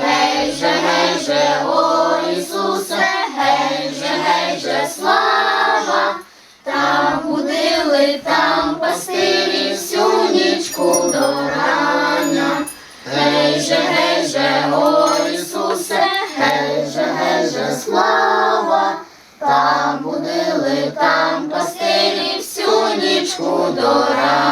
Гей же, гей же, о Ісусе, гей же, гей же, слава. Там будили, там пастирі всю нічку до рання. Гей же, гей же, о Ісусе, гей же, гей же, слава. Там будили, там пастирі всю нічку до рання.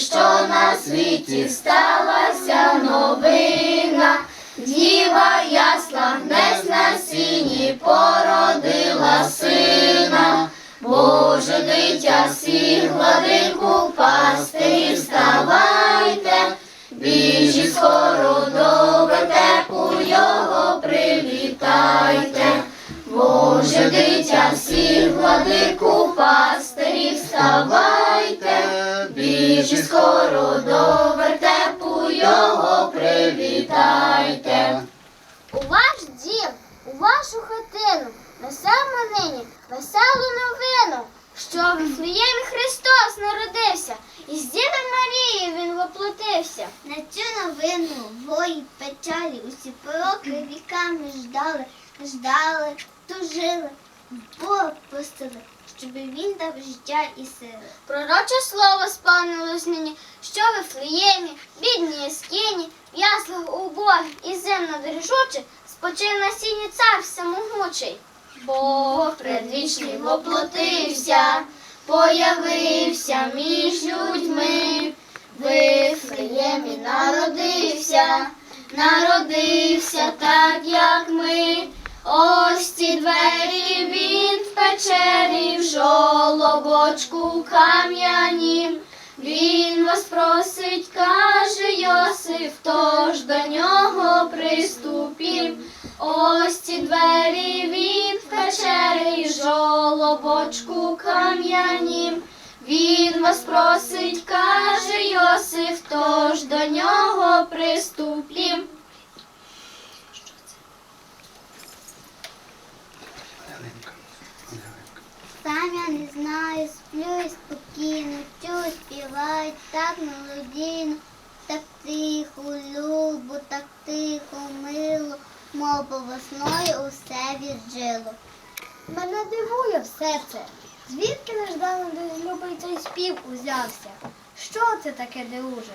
Що на світі сталася новина. Діва ясла днес на сіні породила сина. Боже дитя, всі гладинку пастирі вставайте, біжіть скоро до вертепу його привітайте. Боже дитя, всі владику пастирі вставайте, скоро до вертепу його привітайте. У ваш дім, у вашу хатину несемо нині веселу новину, що в Вифлеємі Христос народився, і з Дідом Марією він воплотився. На цю новину вої печалі усі пророки віками ждали, ждали, тужили, Бога просили, щоб він дав життя і сили. Пророче слово сповнилось нині, що в Вифлеємі, бідні скині, в яслах убогих і земно дрижучий, спочив на сіні цар всемогучий. Бог предвічний воплотився, появився між людьми, Вифлеємі народився, народився так, як ми. Ось ці двері печері, в жолобочку кам'янім. Він вас просить, каже Йосиф, тож до нього приступім. Ось ці двері він в печері, в жолобочку кам'янім. Він вас просить, каже Йосиф, тож до нього приступім. Сам я не знаю, сплю і спокійно, чую, співають так мелодійно, так тихо, любо, так тихо, мило, по весною усе віджило. Мене дивує все це. Звідки неждано любий цей спів узявся? Що це таке дивуже?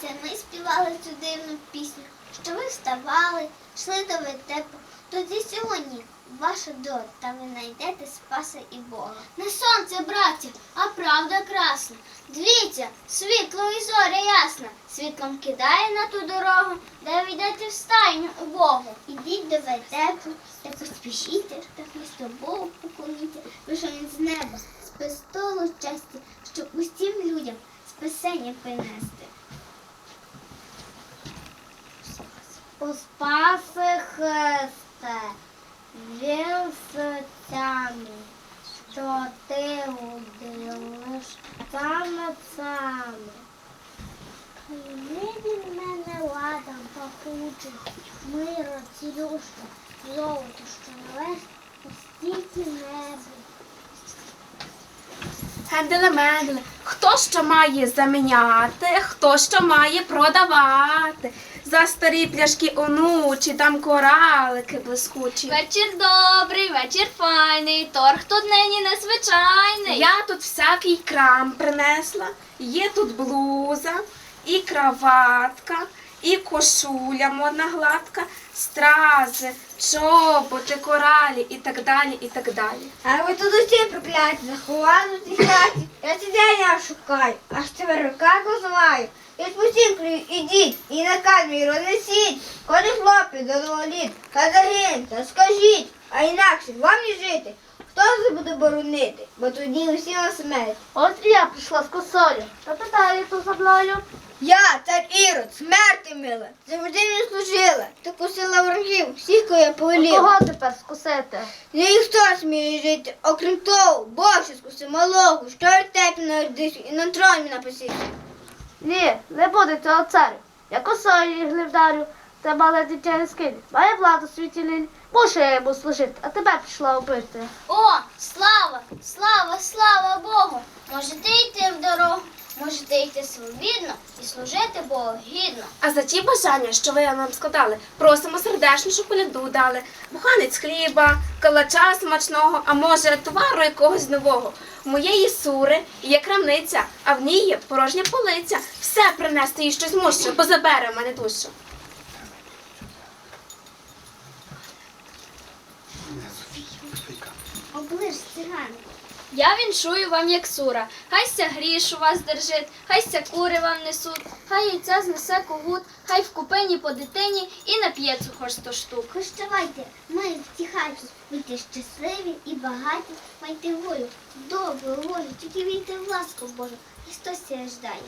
Це ми співали цю дивну пісню, що ви вставали, йшли до вертепу. Тоді сьогодні ваша доля, та ви знайдете спаса і Бога. Не сонце, браття, а правда красна. Дивіться, світло і зоря ясна. Світлом кидає на ту дорогу, де ви йдете в стайню у Богу. Ідіть до вертепу та поспішіть, та Христо Богу поклоніться, лише він з неба, з престолу щастя, щоб усім людям спасення принести. У спаси Христе, він серцями, що ти удивиш саме саме. Не від мене ладом пахучий, миро, цілюща, золото, що належить у стільки небі. Генделе менделе, хто що має заміняти, хто що має продавати. За старі пляшки онучі, там коралики блискучі. Вечір добрий, вечір файний, торг тут нині незвичайний. Я тут всякий крам принесла. Є тут блуза, і краватка, і кошуля модна гладка, стрази, чоботи, коралі і так далі, і так далі. А ви тут усі прокляті, заховали в цій хаті. Я день я шукаю, аж тепер рука знаю. І спустім крию, ідіть, і на камері рознесіть. Коли хлопець до двох літ, та скажіть, а інакше вам не жити. Хто це буде боронити, бо тоді усі на смерть. От і я прийшла з косою, та питаю ту заблою. Я, цар Ірод, смерти мила, завжди не служила, та кусила ворогів, всіх, кого я повеліла. тепер скусити? Ніхто сміє жити, окрім того, Боже скуси малого, що вертепі народився і на троні написався. Ні, не буде цього царю. Я косою їх не вдарю, це мале дитя не скине. Має владу світі лінь, мушу я йому служити, а тебе пішла убити. О, слава! слава, слава, Богу. Можете йти в дорогу, можете йти свобідно і служити Богу гідно. А за ті бажання, що ви нам складали, просимо сердечно, щоб коляду дали. Буханець хліба, калача смачного, а може товару якогось нового. У моєї сури є крамниця, а в ній є порожня полиця. Все принести їй щось мушу, бо забере в мене душу. Оближ циган. Я віншую вам, як сура, хай ся гріш у вас держить, хай ся кури вам несуть, хай яйця знесе когут, хай в купині по дитині і нап'ється хоч сто штук. Прощавайте, ми втіхаті, будьте щасливі і багаті, майте волю, добру волю, тільки війте в ласку Божу. Христос тебе ждає.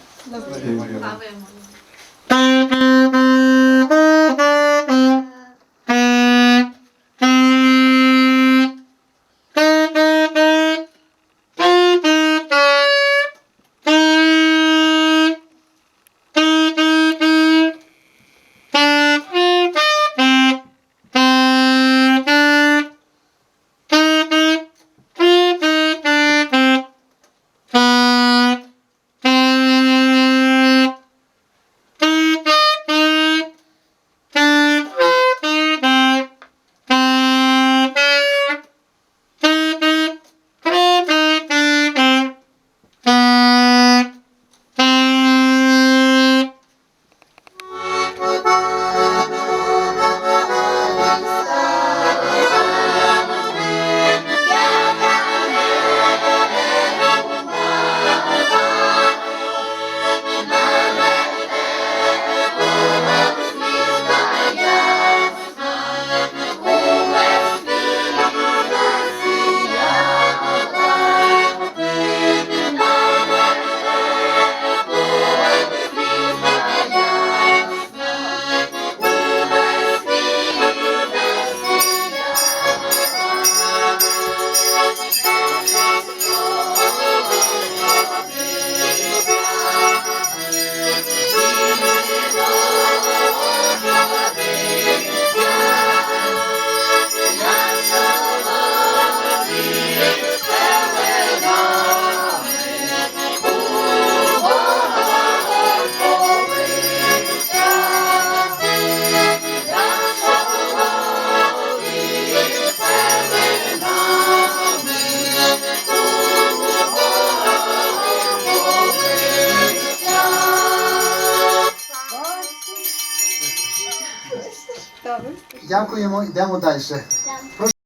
Дякуємо, йдемо далі.